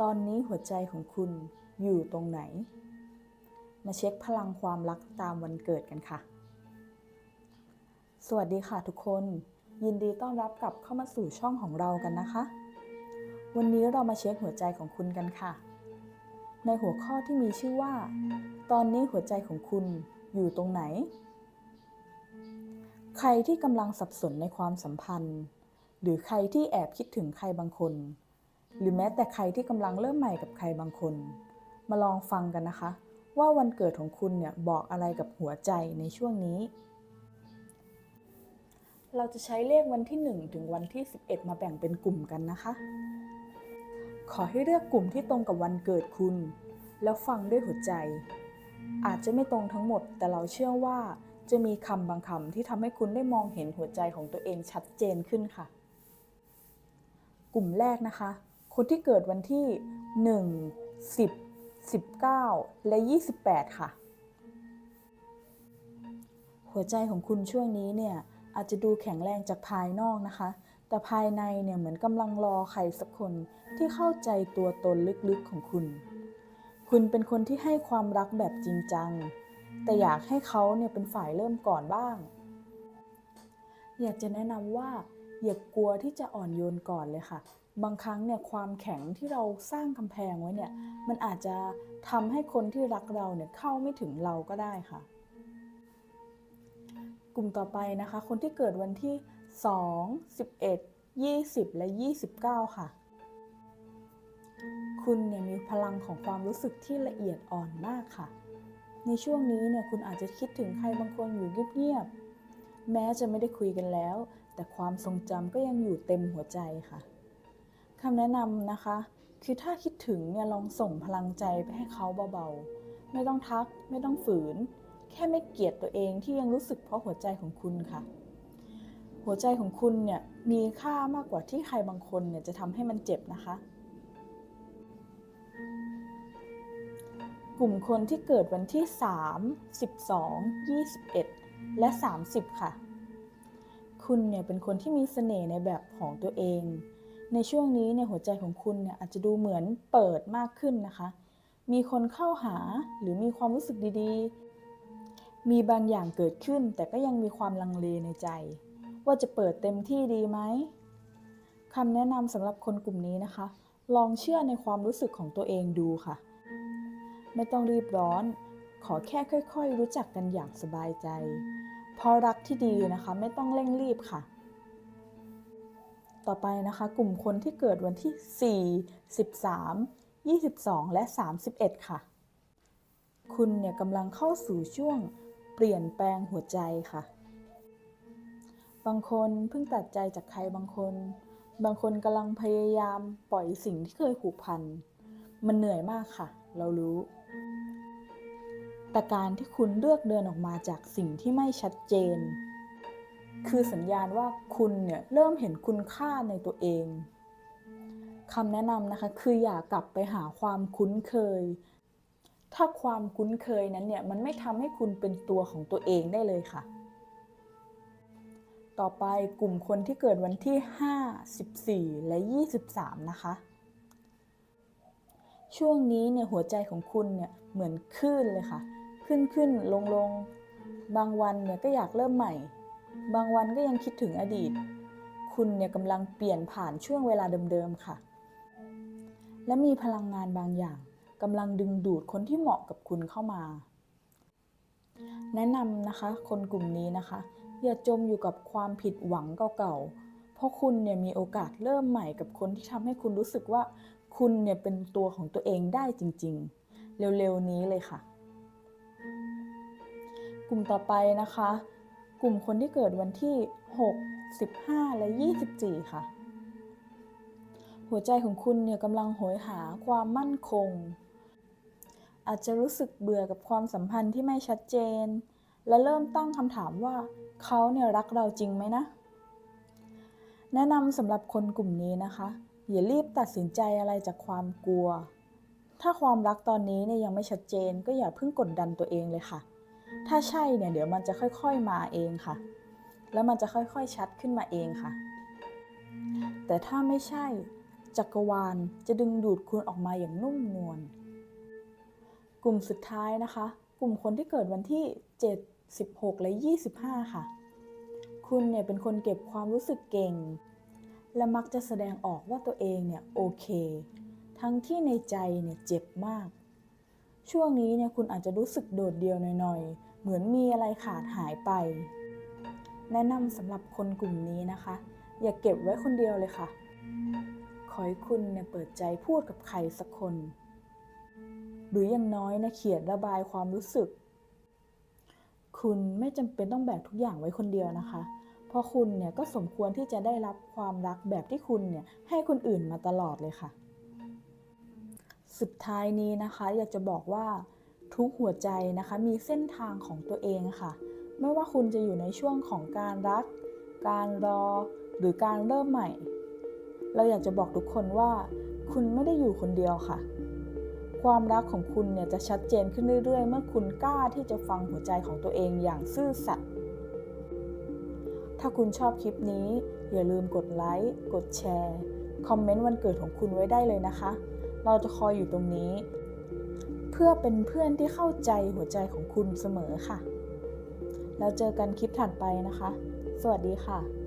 ตอนนี้หัวใจของคุณอยู่ตรงไหน มาเช็คพลังความรักตามวันเกิดกันค่ะ สวัสดีค่ะทุกคน ยินดีต้อนรับกลับเข้ามาสู่ช่องของเรากันนะคะ วันนี้เรามาเช็คหัวใจของคุณกันค่ะ ในหัวข้อที่มีชื่อว่า ตอนนี้หัวใจของคุณอยู่ตรงไหน ใครที่กำลังสับสนในความสัมพันธ์ หรือใครที่แอบคิดถึงใครบางคน หรือแม้แต่ใครที่กำลังเริ่มใหม่กับใครบางคน มาลองฟังกันนะคะ ว่าวันเกิดของคุณเนี่ยบอกอะไรกับหัวใจในช่วงนี้ เราจะใช้เลขวันที่ 1 ถึงวันที่ 11 มาแบ่งเป็นกลุ่มกันนะคะ ขอให้เลือกกลุ่มที่ตรงกับวันเกิดคุณ แล้วฟังด้วยหัวใจ อาจจะไม่ตรงทั้งหมด แต่เราเชื่อว่าจะมีคำบางคำที่ทำให้คุณได้มองเห็นหัวใจของตัวเองชัดเจนขึ้นค่ะ กลุ่มแรกนะคะ คนที่เกิดวันที่ 1 10 19 และ 28 ค่ะ หัวใจของคุณช่วงนี้เนี่ยอาจจะดูแข็งแรงจากภายนอกนะคะ แต่ภายในเนี่ยเหมือนกำลังรอใครสักคนที่เข้าใจตัวตนลึกๆของคุณ คุณเป็นคนที่ให้ความรักแบบจริงจัง แต่อยากให้เขาเนี่ยเป็นฝ่ายเริ่มก่อนบ้าง อยากจะแนะนำว่าอย่ากลัวที่จะอ่อนโยนก่อนเลยค่ะ บางครั้งเนี่ยความแข็งที่เราสร้างกำแพงไว้เนี่ย มันอาจจะทำให้คนที่รักเราเนี่ยเข้าไม่ถึงเราก็ได้ค่ะ กลุ่มต่อไปนะคะ คนที่เกิดวันที่ 2 11 20 และ 29 ค่ะ คุณเนี่ยมีพลังของความรู้สึกที่ละเอียดอ่อนมากค่ะ ในช่วงนี้เนี่ยคุณอาจจะคิดถึงใครบางคนอยู่เงียบๆแม้จะไม่ได้คุยกันแล้ว แต่ความทรงจำก็ยังอยู่เต็มหัวใจค่ะ คำแนะนำนะคะ คือถ้าคิดถึงเนี่ยลองส่งพลังใจไปให้เขาเบาๆ ไม่ต้องทัก ไม่ต้องฝืน แค่ไม่เกลียดตัวเองที่ยังรู้สึกเพราะหัวใจของคุณค่ะ หัวใจของคุณเนี่ยมีค่ามากกว่าที่ใครบางคนเนี่ยจะทำให้มันเจ็บนะคะ กลุ่มคนที่เกิดวันที่ 3 12 21 และ 30 ค่ะ คุณเนี่ยเป็นคนที่มีเสน่ห์ในแบบของตัวเอง ในช่วงนี้เนี่ยหัวใจของคุณเนี่ยอาจจะดูเหมือนเปิดมากขึ้นนะคะ มีคนเข้าหาหรือมีความรู้สึกดีๆ มีบางอย่างเกิดขึ้น แต่ก็ยังมีความลังเลในใจ ว่าจะเปิดเต็มที่ดีไหมคำแนะนำสำหรับคนกลุ่มนี้นะคะ ลองเชื่อในความรู้สึกของตัวเองดูค่ะ ไม่ต้องรีบร้อน ขอแค่ค่อย ๆ รู้จักกันอย่างสบายใจ เพราะรักที่ดีนะคะ ไม่ต้องเร่งรีบค่ะ ต่อไปนะคะ กลุ่มคนที่เกิดวันที่ 4 13 22 และ 31 ค่ะ คุณเนี่ยกำลังเข้าสู่ช่วงเปลี่ยนแปลงหัวใจค่ะ บางคนเพิ่งตัดใจจากใครบางคน บางคนกำลังพยายามปล่อยสิ่งที่เคยผูกพัน มันเหนื่อยมากค่ะ เรารู้แต่การที่คุณเลือกเดินออกมาจากสิ่งที่ไม่ชัดเจน คือสัญญาณว่าคุณเนี่ยเริ่มเห็นคุณค่าในตัวเองคำแนะนำนะคะคืออย่ากลับไปหาความคุ้นเคย ถ้าความคุ้นเคยนั้นเนี่ยมันไม่ทำให้คุณเป็นตัวของตัวเองได้เลยค่ะ ต่อไปกลุ่มคนที่เกิดวันที่ 5 14 และ 23 นะคะ ช่วงนี้เนี่ยหัวใจของคุณเนี่ยเหมือนคลื่นเลยค่ะ ขึ้นขึ้นลงลงบางวันเนี่ยก็อยากเริ่มใหม่ บางวันก็ยังคิดถึงอดีต คุณเนี่ยกำลังเปลี่ยนผ่านช่วงเวลาเดิมๆค่ะ และมีพลังงานบางอย่างกำลังดึงดูดคนที่เหมาะกับคุณเข้ามา แนะนำนะคะ คนกลุ่มนี้นะคะ อย่าจมอยู่กับความผิดหวังเก่าๆ เพราะคุณเนี่ยมีโอกาสเริ่มใหม่กับคนที่ทำให้คุณรู้สึกว่า คุณเนี่ยเป็นตัวของตัวเองได้จริงๆ เร็วๆนี้เลยค่ะ กลุ่มต่อไปนะคะ กลุ่มคนที่เกิดวันที่ 6 15 และ 24 ค่ะ หัวใจของคุณเนี่ยกำลังโหยหาความมั่นคง อาจจะรู้สึกเบื่อกับความสัมพันธ์ที่ไม่ชัดเจน และเริ่มตั้งคำถามว่าเขาเนี่ยรักเราจริงไหมนะ แนะนำสำหรับคนกลุ่มนี้นะคะ อย่ารีบตัดสินใจอะไรจากความกลัว ถ้าความรักตอนนี้เนี่ยยังไม่ชัดเจน ก็อย่าเพิ่งกดดันตัวเองเลยค่ะ ถ้าใช่เนี่ยเดี๋ยวมันจะค่อยๆมาเองค่ะ แล้วมันจะค่อยๆชัดขึ้นมาเองค่ะ แต่ถ้าไม่ใช่จักรวาลจะดึงดูดคุณออกมาอย่างนุ่มนวล กลุ่มสุดท้ายนะคะ กลุ่มคนที่เกิดวันที่ 7 16 และ 25 ค่ะ คุณเนี่ยเป็นคนเก็บความรู้สึกเก่ง และมักจะแสดงออกว่าตัวเองเนี่ยโอเค ทั้งที่ในใจเนี่ยเจ็บมาก ช่วงนี้เนี่ยคุณอาจจะรู้สึกโดดเดี่ยวหน่อยๆ เหมือนมีอะไรขาดหายไป แนะนำสำหรับคนกลุ่มนี้นะคะ อย่าเก็บไว้คนเดียวเลยค่ะ ขอให้คุณเนี่ยเปิดใจพูดกับใครสักคน หรืออย่างน้อยนะเขียนระบายความรู้สึก คุณไม่จำเป็นต้องแบกทุกอย่างไว้คนเดียวนะคะ เพราะคุณเนี่ยก็สมควรที่จะได้รับความรักแบบที่คุณเนี่ยให้คนอื่นมาตลอดเลยค่ะ สุดท้ายนี้นะคะ อยากจะบอกว่า ทุกหัวใจนะคะมีเส้นทางของตัวเองค่ะ ไม่ว่าคุณจะอยู่ในช่วงของการรัก การรอ หรือการเริ่มใหม่ เราอยากจะบอกทุกคนว่า คุณไม่ได้อยู่คนเดียวค่ะ ความรักของคุณเนี่ยจะชัดเจนขึ้นเรื่อยๆ เมื่อคุณกล้าที่จะฟังหัวใจของตัวเองอย่างซื่อสัตย์ถ้าคุณชอบคลิปนี้ อย่าลืมกดไลค์กดแชร์ คอมเมนต์วันเกิดของคุณไว้ได้เลยนะคะ เราจะคอยอยู่ตรงนี้ เพื่อเป็นเพื่อนที่เข้าใจหัวใจของคุณเสมอค่ะ แล้วเจอกันคลิปถัดไปนะคะ สวัสดีค่ะ